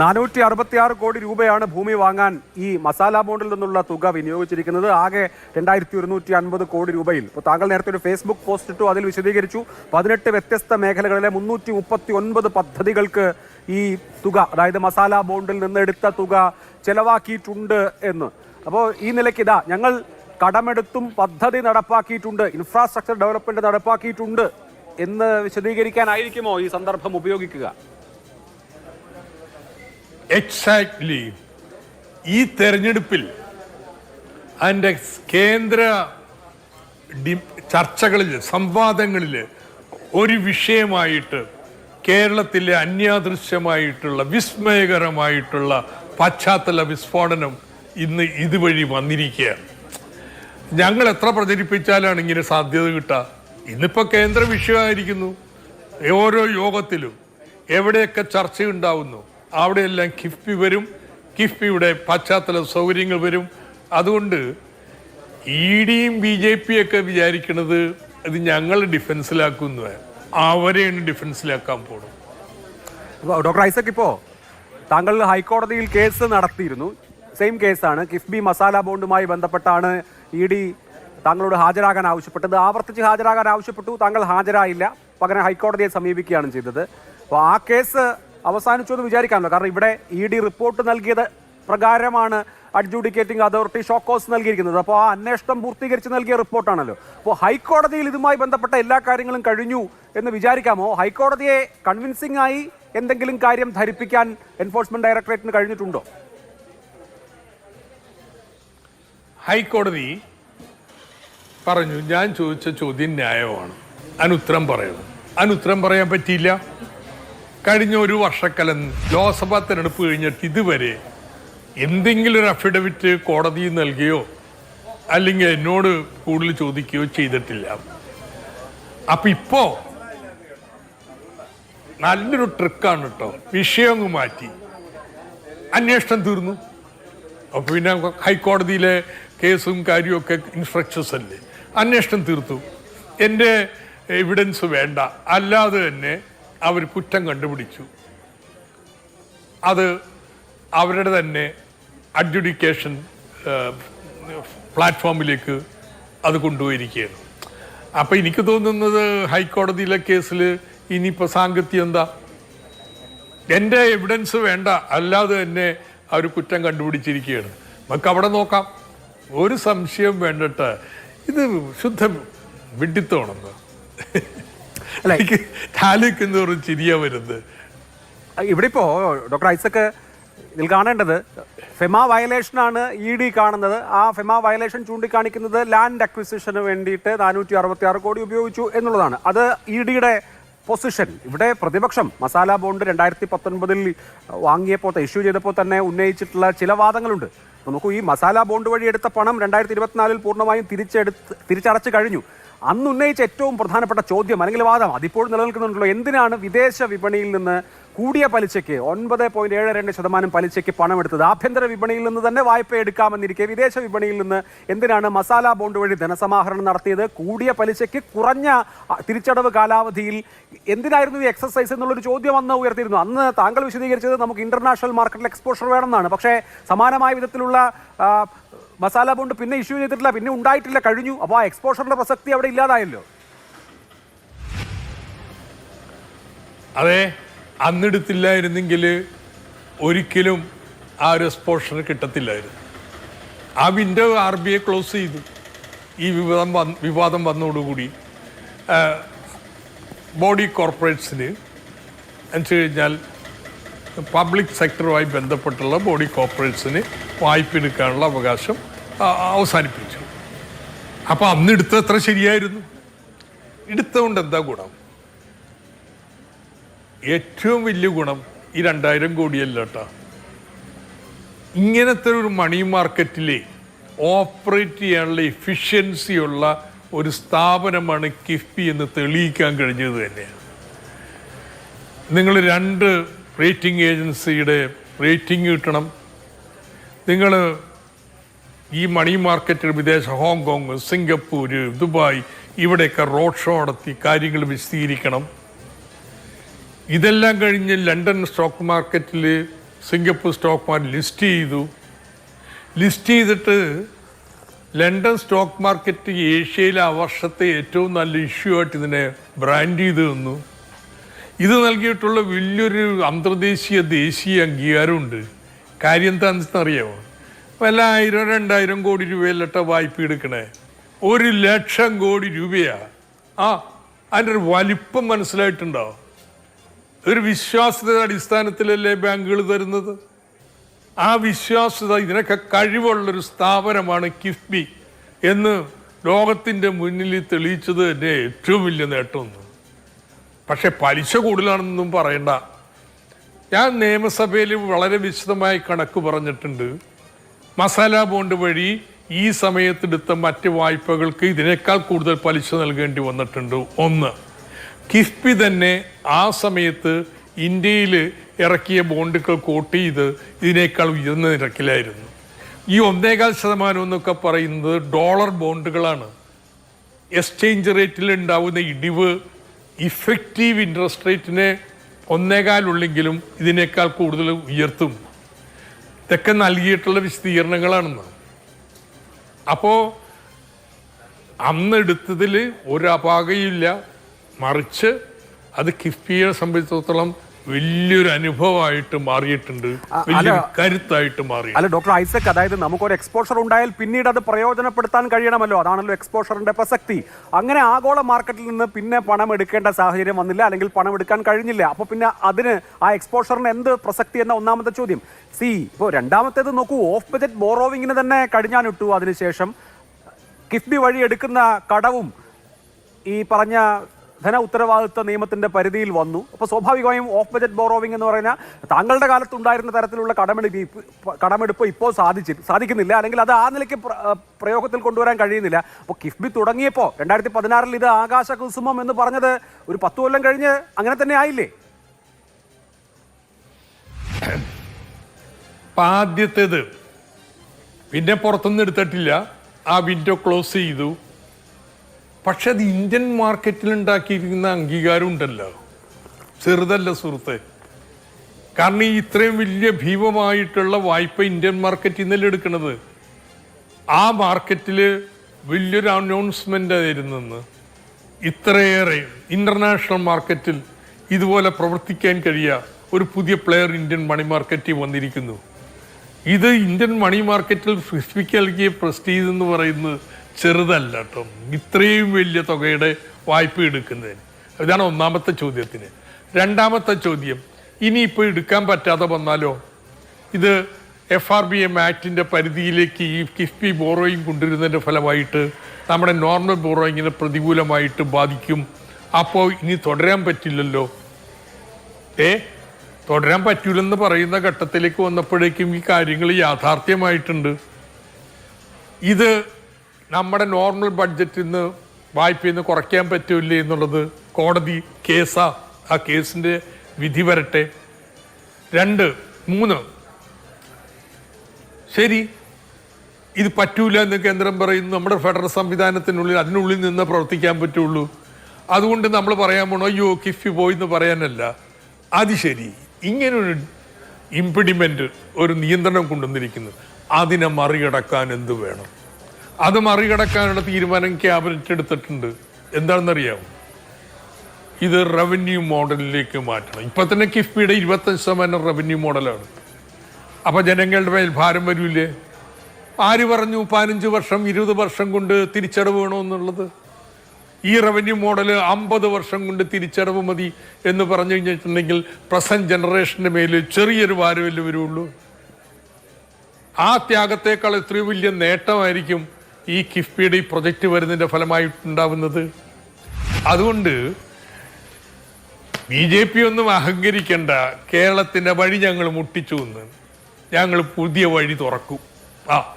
നാനൂറ്റി അറുപത്തി ആറ് കോടി രൂപയാണ് ഭൂമി വാങ്ങാൻ ഈ മസാല ബോണ്ടിൽ നിന്നുള്ള തുക വിനിയോഗിച്ചിരിക്കുന്നത്. ആകെ രണ്ടായിരത്തി ഒരുന്നൂറ്റി അൻപത് കോടി രൂപയിൽ. ഇപ്പോൾ താങ്കൾ നേരത്തെ ഒരു ഫേസ്ബുക്ക് പോസ്റ്റ് ഇട്ടു അതിൽ വിശദീകരിച്ചു. പതിനെട്ട് വ്യത്യസ്ത മേഖലകളിലെ മുന്നൂറ്റി മുപ്പത്തി ഒൻപത് പദ്ധതികൾക്ക് ഈ തുക അതായത് മസാല ബോണ്ടിൽ നിന്ന് എടുത്ത തുക ചെലവാക്കിയിട്ടുണ്ട് എന്ന്. അപ്പോൾ ഈ നിലയ്ക്ക് ഇതാ ഞങ്ങൾ കടമെടുത്തും പദ്ധതി നടപ്പാക്കിയിട്ടുണ്ട് ഇൻഫ്രാസ്ട്രക്ചർ ഡെവലപ്മെന്റ് നടപ്പാക്കിയിട്ടുണ്ട് എന്ന് വിശദീകരിക്കാനായിരിക്കുമോ ഈ സന്ദർഭം ഉപയോഗിക്കുക? എക്സാക്ട്ലി ഈ തെരഞ്ഞെടുപ്പിൽ അതിന്റെ കേന്ദ്ര ചർച്ചകളിൽ സംവാദങ്ങളിൽ ഒരു വിഷയമായിട്ട് കേരളത്തിലെ അന്യാദൃശ്യമായിട്ടുള്ള വിസ്മയകരമായിട്ടുള്ള പശ്ചാത്തല വിസ്ഫോടനം ഇന്ന് ഇതുവഴി വന്നിരിക്കുകയാണ്. ഞങ്ങൾ എത്ര പ്രചരിപ്പിച്ചാലാണ് ഇങ്ങനെ സാധ്യത കിട്ടുക? ഇന്നിപ്പോൾ കേന്ദ്ര വിഷയമായിരിക്കുന്നു. ഓരോ യോഗത്തിലും എവിടെയൊക്കെ ചർച്ചയുണ്ടാവുന്നു? അവിടെയെല്ലാം കിഫ്ബി വരും. കിഫ്ബിയുടെ പശ്ചാത്തല സൗകര്യങ്ങൾ വരും. അതുകൊണ്ട് ഇ ഡിയും ബി ജെ പി ഒക്കെ വിചാരിക്കുന്നത് ഇത് ഞങ്ങൾ ഡിഫൻസിലാക്കുന്നു അവരെയാണ് ഡിഫൻസിലാക്കാൻ അപ്പോൾ ഡോക്ടർ ഐസക് ഇപ്പോ താങ്കൾ ഹൈക്കോടതിയിൽ കേസ് നടത്തിയിരുന്നു. സെയിം കേസാണ്. കിഫ്ബി മസാല ബോണ്ടുമായി ബന്ധപ്പെട്ടാണ് ഇ ഡി താങ്കളോട് ഹാജരാകാൻ ആവശ്യപ്പെട്ടത്. ആവർത്തിച്ച് ഹാജരാകാൻ ആവശ്യപ്പെട്ടു. താങ്കൾ ഹാജരായില്ല. പകരം ഹൈക്കോടതിയെ സമീപിക്കുകയാണ് ചെയ്തത്. അപ്പോൾ ആ കേസ് അവസാനിച്ചു എന്ന് വിചാരിക്കാമല്ലോ. കാരണം ഇവിടെ ഇ ഡി റിപ്പോർട്ട് നൽകിയത് പ്രകാരമാണ് അഡ്ജുഡിക്കേറ്റിംഗ് അതോറിറ്റി ഷോക്കോസ് നൽകിയിരിക്കുന്നത്. അപ്പോൾ ആ അന്വേഷണം പൂർത്തീകരിച്ച് നൽകിയ റിപ്പോർട്ടാണല്ലോ. അപ്പോൾ ഹൈക്കോടതിയിൽ ഇതുമായി ബന്ധപ്പെട്ട എല്ലാ കാര്യങ്ങളും കഴിഞ്ഞു എന്ന് വിചാരിക്കാമോ? ഹൈക്കോടതിയെ കൺവിൻസിംഗ് ആയി എന്തെങ്കിലും കാര്യം ധരിപ്പിക്കാൻ എൻഫോഴ്സ്മെന്റ് ഡയറക്ടറേറ്റിന് കഴിഞ്ഞിട്ടുണ്ടോ? ഹൈക്കോടതി പറഞ്ഞു ഞാൻ ചോദിച്ച ചോദ്യം ന്യായമാണ്. അനുത്തരം പറയണം അനുത്തരം പറയാൻ പറ്റിയില്ല. കഴിഞ്ഞ ഒരു വർഷക്കാലം ലോക്സഭാ തെരഞ്ഞെടുപ്പ് കഴിഞ്ഞിട്ട് ഇതുവരെ എന്തെങ്കിലും ഒരു അഫിഡവിറ്റ് കോടതിയിൽ നൽകിയോ അല്ലെങ്കിൽ എന്നോട് കൂടുതൽ ചോദിക്കുകയോ ചെയ്തിട്ടില്ല. അപ്പൊ ഇപ്പോ നല്ലൊരു ട്രിക്കാണ് കേട്ടോ വിഷയം അങ്ങ് മാറ്റി. അന്വേഷണം തീർന്നു. അപ്പൊ പിന്നെ ഹൈക്കോടതിയിലെ കേസും കാര്യമൊക്കെ ഇൻസ്ട്രക്ഷൻസ് അല്ലേ? അന്വേഷണം തീർത്തു. എന്റെ എവിഡൻസ് വേണ്ട. അല്ലാതെ തന്നെ അവർ കുറ്റം കണ്ടുപിടിച്ചു. അത് അവരുടെ തന്നെ അഡ്ജുഡിക്കേഷൻ പ്ലാറ്റ്ഫോമിലേക്ക് അത് കൊണ്ടുപോയിരിക്കുകയാണ്. അപ്പം എനിക്ക് തോന്നുന്നത് ഹൈക്കോടതിയിലെ കേസിൽ ഇനിയിപ്പോൾ സാങ്കത്യം എന്താ? എന്റെ എവിഡൻസ് വേണ്ട. അല്ലാതെ തന്നെ അവർ കുറ്റം കണ്ടുപിടിച്ചിരിക്കുകയാണ്. നമുക്ക് അവിടെ നോക്കാം. ഒരു സംശയം വേണ്ടിട്ട് ഇത് ശുദ്ധ വിഡിത്തോണെന്ന് എനിക്ക് ഒരു ചിരിയ വരുന്നത്. ഇവിടെ ഇപ്പോ ഡോക്ടർ ഐസക്ക് ഇതിൽ കാണേണ്ടത് ഫെമ വയലേഷനാണ് ഇ ഡി കാണുന്നത്. ആ ഫെമ വയലേഷൻ ചൂണ്ടിക്കാണിക്കുന്നത് ലാൻഡ് അക്വിസിഷന് വേണ്ടിയിട്ട് നാനൂറ്റി അറുപത്തി ആറ് കോടി ഉപയോഗിച്ചു എന്നുള്ളതാണ്. അത് ഇ ഡിയുടെ പൊസിഷൻ ഇവിടെ പ്രതിപക്ഷം മസാല ബോണ്ട് രണ്ടായിരത്തി പത്തൊൻപതിൽ വാങ്ങിയപ്പോൾ ഇഷ്യൂ ചെയ്തപ്പോൾ തന്നെ ഉന്നയിച്ചിട്ടുള്ള ചില വാദങ്ങളുണ്ട്. നമുക്ക് ഈ മസാല ബോണ്ട് വഴി എടുത്ത പണം രണ്ടായിരത്തി ഇരുപത്തിനാലിൽ പൂർണമായും തിരിച്ചെടുത്ത് തിരിച്ചടച്ചു കഴിഞ്ഞു. അന്ന് ഉന്നയിച്ച ഏറ്റവും പ്രധാനപ്പെട്ട ചോദ്യം അല്ലെങ്കിൽ വാദം അതിപ്പോൾ നിലനിൽക്കുന്നുണ്ടല്ലോ. എന്തിനാണ് വിദേശ വിപണിയിൽ നിന്ന് കൂടിയ പലിശയ്ക്ക് ഒൻപത് പോയിന്റ് ഏഴ് രണ്ട് ശതമാനം പലിശയ്ക്ക് പണം എടുത്തത്. ആഭ്യന്തര വിപണിയിൽ നിന്ന് തന്നെ വായ്പ എടുക്കാമെന്നിരിക്കെ വിദേശ വിപണിയിൽ നിന്ന് എന്തിനാണ് മസാല ബോണ്ട് വഴി ധനസമാഹരണം നടത്തിയത്? കൂടിയ പലിശയ്ക്ക് കുറഞ്ഞ തിരിച്ചടവ് കാലാവധിയിൽ എന്തിനായിരുന്നു ഈ എക്സസൈസ് എന്നുള്ളൊരു ചോദ്യം അന്ന് ഉയർത്തിയിരുന്നു. അന്ന് താങ്കൾ വിശദീകരിച്ചത് നമുക്ക് ഇന്റർനാഷണൽ മാർക്കറ്റിൽ എക്സ്പോഷർ വേണമെന്നാണ്. പക്ഷേ സമാനമായ വിധത്തിലുള്ള മസാല ബോണ്ട് പിന്നെ ഇഷ്യൂ ചെയ്തിട്ടില്ല പിന്നെ ഉണ്ടായിട്ടില്ല കഴിഞ്ഞു. അപ്പോൾ ആ എക്സ്പോഷറിന്റെ പ്രസക്തി അവിടെ ഇല്ലാതായല്ലോ. അതെ. അന്നെടുത്തില്ലായിരുന്നെങ്കിൽ ഒരിക്കലും ആ ഒരു എക്സ്പോഷർ കിട്ടത്തില്ലായിരുന്നു. ആ window R B I close ചെയ്തു. ഈ വിവാദം വന്ന് വിവാദം വന്നതോടുകൂടി ബോഡി കോർപ്പറേറ്റ്സിന് എന്ന് കഴിഞ്ഞാൽ പബ്ലിക് സെക്ടറുമായി ബന്ധപ്പെട്ടുള്ള ബോഡി കോർപ്പറേറ്റ്സിന് വായ്പ എടുക്കാനുള്ള അവകാശം അവസാനിപ്പിച്ചു. അപ്പോൾ അന്ന് എടുത്തത് എത്ര ശരിയായിരുന്നു. എടുത്തതുകൊണ്ട് എന്താ ഗുണം? ഏറ്റവും വലിയ ഗുണം ഈ രണ്ടായിരം കോടിയല്ല കേട്ടോ. ഇങ്ങനത്തെ ഒരു മണി മാർക്കറ്റിലെ ഓപ്പറേറ്റ് ചെയ്യാനുള്ള എഫിഷ്യൻസി ഉള്ള ഒരു സ്ഥാപനമാണ് കിഫ്ബി എന്ന് തെളിയിക്കാൻ കഴിഞ്ഞത് തന്നെയാണ്. നിങ്ങൾ രണ്ട് റേറ്റിംഗ് ഏജൻസിയുടെ റേറ്റിംഗ് കിട്ടണം. നിങ്ങൾ ഈ മണി മാർക്കറ്റിൽ വിദേശ ഹോങ്കോങ് സിംഗപ്പൂര് ദുബായ് ഇവിടെയൊക്കെ റോഡ് ഷോ നടത്തി കാര്യങ്ങൾ വിശദീകരിക്കണം. ഇതെല്ലാം കഴിഞ്ഞ് ലണ്ടൻ സ്റ്റോക്ക് മാർക്കറ്റിൽ സിംഗപ്പൂർ സ്റ്റോക്ക് മാർക്കറ്റ് ലിസ്റ്റ് ചെയ്തു. ലിസ്റ്റ് ചെയ്തിട്ട് ലണ്ടൻ സ്റ്റോക്ക് മാർക്കറ്റ് ഏഷ്യയിലെ ആ വർഷത്തെ ഏറ്റവും നല്ല ഇഷ്യൂ ആയിട്ട് ഇതിനെ ബ്രാൻഡ് ചെയ്ത് തന്നു. ഇത് നൽകിയിട്ടുള്ള വലിയൊരു അന്തർദേശീയ ദേശീയ അംഗീകാരമുണ്ട്. കാര്യം എന്താണെന്ന് അറിയാമോ വല്ല ആയിരം രണ്ടായിരം കോടി രൂപയിലട്ട വായ്പ എടുക്കണേ. ഒരു ലക്ഷം കോടി രൂപയാ. ആ അതിന്റെ ഒരു വലിപ്പം മനസ്സിലായിട്ടുണ്ടോ? ഒരു വിശ്വാസ്യത അടിസ്ഥാനത്തിലല്ലേ ബാങ്കുകൾ തരുന്നത്? ആ വിശ്വാസ്യത ഇതിനൊക്കെ കഴിവുള്ളൊരു സ്ഥാപനമാണ് കിഫ്ബി എന്ന് ലോകത്തിന്റെ മുന്നിൽ തെളിയിച്ചത് തന്നെ ഏറ്റവും വലിയ നേട്ടമൊന്നും പക്ഷെ പലിശ കൂടുതലാണെന്നൊന്നും പറയണ്ട. ഞാൻ നിയമസഭയിൽ വളരെ വിശദമായി കണക്ക് പറഞ്ഞിട്ടുണ്ട്. മസാല ബോണ്ട് വഴി ഈ സമയത്തെടുത്ത മറ്റ് വായ്പകൾക്ക് ഇതിനേക്കാൾ കൂടുതൽ പലിശ നൽകേണ്ടി വന്നിട്ടുണ്ട്. ഒന്ന് കിഫ്ബി തന്നെ ആ സമയത്ത് ഇന്ത്യയിൽ ഇറക്കിയ ബോണ്ടുകൾ കോട്ട് ചെയ്ത് ഇതിനേക്കാൾ ഉയർന്ന നിരക്കിലായിരുന്നു. ഈ ഒന്നേകാൽ ശതമാനം എന്നൊക്കെ പറയുന്നത് ഡോളർ ബോണ്ടുകളാണ്. എക്സ്ചേഞ്ച് റേറ്റിൽ ഉണ്ടാവുന്ന ഇടിവ് ഇഫക്റ്റീവ് ഇൻട്രസ്റ്റ് റേറ്റിനെ ഒന്നേകാലുള്ളെങ്കിലും ഇതിനേക്കാൾ കൂടുതൽ ഉയർത്തും. ഇതൊക്കെ നൽകിയിട്ടുള്ള വിശദീകരണങ്ങളാണെന്ന്. അപ്പോൾ അന്ന് എടുത്തതിൽ ഒരു അപാകയില്ല മറിച്ച് അത് കിഫ്ബിയെ സംബന്ധിച്ചിടത്തോളം വലിയൊരു അനുഭവമായിട്ട് മാറിയിട്ടുണ്ട്. വലിയൊരു കരുത്തായിട്ട് മാറി. അല്ല ഡോക്ടർ ഐസക് അതായത് നമുക്കൊരു എക്സ്പോഷർ ഉണ്ടായാൽ പിന്നീട് അത് പ്രയോജനപ്പെടുത്താൻ കഴിയണമല്ലോ. അതാണല്ലോ എക്സ്പോഷറിന്റെ പ്രസക്തി. അങ്ങനെ ആഗോള മാർക്കറ്റിൽ നിന്ന് പിന്നെ പണം എടുക്കേണ്ട സാഹചര്യം വന്നില്ല അല്ലെങ്കിൽ പണം എടുക്കാൻ കഴിഞ്ഞില്ല. അപ്പോൾ പിന്നെ അതിന് ആ എക്സ്പോഷറിന് എന്ത് പ്രസക്തി എന്ന ഒന്നാമത്തെ ചോദ്യം. സി ഇപ്പോൾ രണ്ടാമത്തേത് നോക്കൂ ഓഫ് ബജറ്റ് ബോറോവിങ്ങിന് തന്നെ കഴിഞ്ഞാനിട്ടു അതിനുശേഷം കിഫ്ബി വഴി എടുക്കുന്ന കടവും ഈ പറഞ്ഞ ധന ഉത്തരവാദിത്വ നിയമത്തിന്റെ പരിധിയിൽ വന്നു. അപ്പോൾ സ്വാഭാവികമായും ഓഫ് ബജറ്റ് ബോറോവിംഗ് എന്ന് പറഞ്ഞാൽ താങ്കളുടെ കാലത്തുണ്ടായിരുന്ന തരത്തിലുള്ള കടമെടുപ്പ് കടമെടുപ്പ് ഇപ്പോൾ സാധിച്ചു സാധിക്കുന്നില്ല. അല്ലെങ്കിൽ അത് ആ നിലയ്ക്ക് പ്രയോഗത്തിൽ കൊണ്ടുവരാൻ കഴിയുന്നില്ല. അപ്പോൾ കിഫ്ബി തുടങ്ങിയപ്പോൾ രണ്ടായിരത്തി പതിനാറിൽ ഇത് ആകാശ കുസുമം എന്ന് പറഞ്ഞത് ഒരു പത്ത് കൊല്ലം കഴിഞ്ഞ് അങ്ങനെ തന്നെ ആയില്ലേ? ആദ്യത്തേത്. പിന്നെ പുറത്തുനിന്ന് എടുത്തിട്ടില്ല. ആ വിൻഡോ ക്ലോസ് ചെയ്തു. പക്ഷെ അത് ഇന്ത്യൻ മാർക്കറ്റിൽ ഉണ്ടാക്കിയിരിക്കുന്ന അംഗീകാരം ഉണ്ടല്ലോ. ചെറുതല്ല സുഹൃത്തെ. കാരണം ഈ ഇത്രയും വലിയ ഭീമമായിട്ടുള്ള വായ്പ ഇന്ത്യൻ മാർക്കറ്റിൽ നിന്നല്ലേ എടുക്കുന്നത് ആ മാർക്കറ്റിൽ വലിയൊരു അനൗൺസ്മെന്റ് ആയിരുന്നെന്ന് ഇത്രയേറെ ഇന്റർനാഷണൽ മാർക്കറ്റിൽ ഇതുപോലെ പ്രവർത്തിക്കാൻ കഴിയുക ഒരു പുതിയ പ്ലെയർ ഇന്ത്യൻ മണി മാർക്കറ്റിൽ വന്നിരിക്കുന്നു. ഇത് ഇന്ത്യൻ മണി മാർക്കറ്റിൽ ഫിഫ്റ്റിക്ക് നൽകിയ പ്രസ്റ്റീജ് എന്ന് പറയുന്നത് ചെറുതല്ല കേട്ടോ ഇത്രയും വലിയ തുകയുടെ വായ്പ എടുക്കുന്നതിന്. ഇതാണ് ഒന്നാമത്തെ ചോദ്യത്തിന്. രണ്ടാമത്തെ ചോദ്യം ഇനിയിപ്പോൾ എടുക്കാൻ പറ്റാതെ വന്നാലോ? ഇത് എഫ് ആർ ബി എം ആക്ടിന്റെ പരിധിയിലേക്ക് ഈ കിഫ്ബി ബോറോയിങ് കൊണ്ടുവരുന്നതിന്റെ ഫലമായിട്ട് നമ്മുടെ നോർമൽ ബോറോയിങ്ങിനെ പ്രതികൂലമായിട്ട് ബാധിക്കും. അപ്പോൾ ഇനി തുടരാൻ പറ്റില്ലല്ലോ? ഏ? തുടരാൻ പറ്റൂലെന്ന് പറയുന്ന ഘട്ടത്തിലേക്ക് വന്നപ്പോഴേക്കും ഈ കാര്യങ്ങൾ യാഥാർത്ഥ്യമായിട്ടുണ്ട്. ഇത് നമ്മുടെ നോർമൽ ബഡ്ജറ്റിൽ നിന്ന് വായ്പയിൽ നിന്ന് കുറയ്ക്കാൻ പറ്റില്ല എന്നുള്ളത് കോടതി കേസാ. ആ കേസിന്റെ വിധി വരട്ടെ. രണ്ട് മൂന്ന്. ശരി. ഇത് പറ്റൂല എന്ന് കേന്ദ്രം പറയുന്നു. നമ്മുടെ ഫെഡറൽ സംവിധാനത്തിനുള്ളിൽ അതിനുള്ളിൽ നിന്ന് പ്രവർത്തിക്കാൻ പറ്റുള്ളൂ. അതുകൊണ്ട് നമ്മൾ പറയാൻ പോണോ അയ്യോ കിഫി പോയി എന്ന് പറയാനല്ല. അത് ശരി. ഇങ്ങനൊരു ഇംപിഡിമെന്റ് ഒരു നിയന്ത്രണം കൊണ്ടുവന്നിരിക്കുന്നു. അതിനെ മറികടക്കാൻ എന്ത് വേണം? അത് മറികടക്കാനുള്ള തീരുമാനം ക്യാബിനറ്റ് എടുത്തിട്ടുണ്ട്. എന്താണെന്നറിയാമോ ഇത് റവന്യൂ മോഡലിലേക്ക് മാറ്റണം. ഇപ്പം തന്നെ കിഫ്ബിയുടെ ഇരുപത്തഞ്ച് ശതമാനം റവന്യൂ മോഡലാണ് അപ്പോൾ ജനങ്ങളുടെ മേൽ ഭാരം വരൂലേ? ആര് പറഞ്ഞു പതിനഞ്ച് വർഷം ഇരുപത് വർഷം കൊണ്ട് തിരിച്ചടവ് വേണമെന്നുള്ളത്? ഈ റവന്യൂ മോഡൽ അമ്പത് വർഷം കൊണ്ട് തിരിച്ചടവ് മതി എന്ന് പറഞ്ഞു കഴിഞ്ഞിട്ടുണ്ടെങ്കിൽ പ്രസന്റ് ജനറേഷന്റെ മേൽ ചെറിയൊരു ഭാരമല്ലേ വരുള്ളൂ? ആ ത്യാഗത്തേക്കാൾ എത്രയോ വലിയ നേട്ടമായിരിക്കും ഈ കിഫ്ബിയുടെ ഈ പ്രൊജക്റ്റ് വരുന്നതിന്റെ ഫലമായിട്ടുണ്ടാവുന്നത്? അതുകൊണ്ട് ബി ജെ പി ഒന്നും അഹങ്കരിക്കേണ്ട. കേരളത്തിന്റെ വഴി ഞങ്ങൾ മുട്ടിച്ചു എന്ന്. ഞങ്ങൾ പുതിയ വഴി തുറക്കും. ആ.